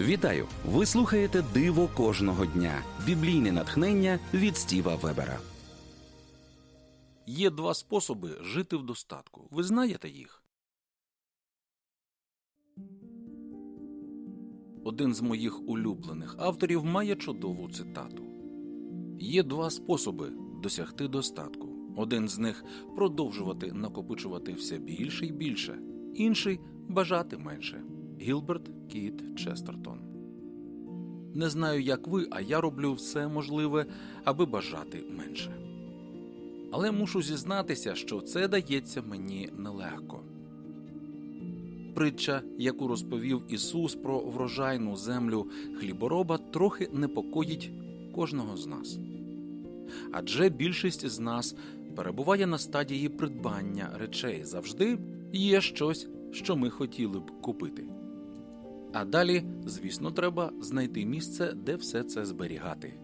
Вітаю! Ви слухаєте Диво кожного дня. Біблійне натхнення від Стіва Вебера. Є два способи жити в достатку. Ви знаєте їх? Один з моїх улюблених авторів має чудову цитату: Є два способи досягти достатку. Один з них продовжувати накопичувати все більше і більше, інший бажати менше. Гілберт Кіт Честертон. Не знаю, як ви, а я роблю все можливе, аби бажати менше. Але мушу зізнатися, що це дається мені нелегко. Притча, яку розповів Ісус про врожайну землю хлібороба, трохи непокоїть кожного з нас. Адже більшість з нас перебуває на стадії придбання речей завжди є щось, що ми хотіли б купити. А далі, звісно, треба знайти місце, де все це зберігати.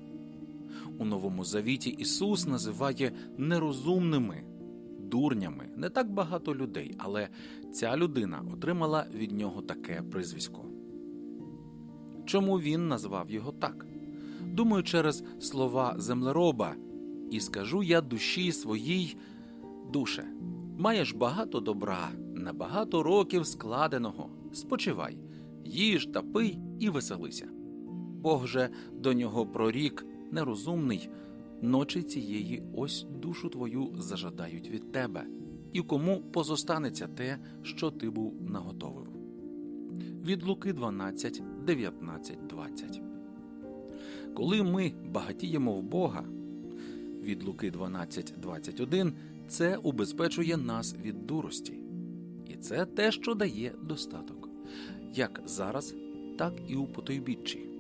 У Новому Завіті Ісус називає нерозумними дурнями не так багато людей, але ця людина отримала від нього таке прізвисько. Чому він назвав його так? Думаю, через слова землероба, і скажу я душі своїй душе, маєш багато добра, на багато років складеного. Спочивай, їж та пий і веселися. Бог же до нього прорік нерозумний, ночі цієї ось душу твою зажадають від тебе, і кому позостанеться те, що ти був наготовив. Від Луки 12, 19, 20. Коли ми багатіємо в Бога, від Луки 12, 21, це убезпечує нас від дурості. І це те, що дає достаток, як зараз, так і у потойбіччі.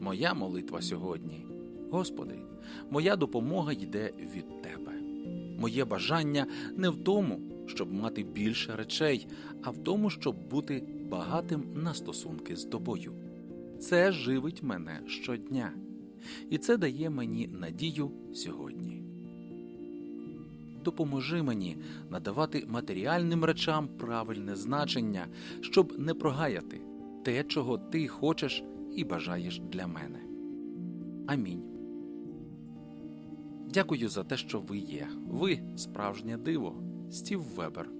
Моя молитва сьогодні, Господи, моя допомога йде від Тебе. Моє бажання не в тому, щоб мати більше речей, а в тому, щоб бути багатим на стосунки з тобою. Це живить мене щодня, і це дає мені надію сьогодні. Допоможи мені надавати матеріальним речам правильне значення, щоб не прогаяти те, чого ти хочеш і бажаєш для мене. Амінь. Дякую за те, що ви є. Ви справжнє диво. Стів Вебер.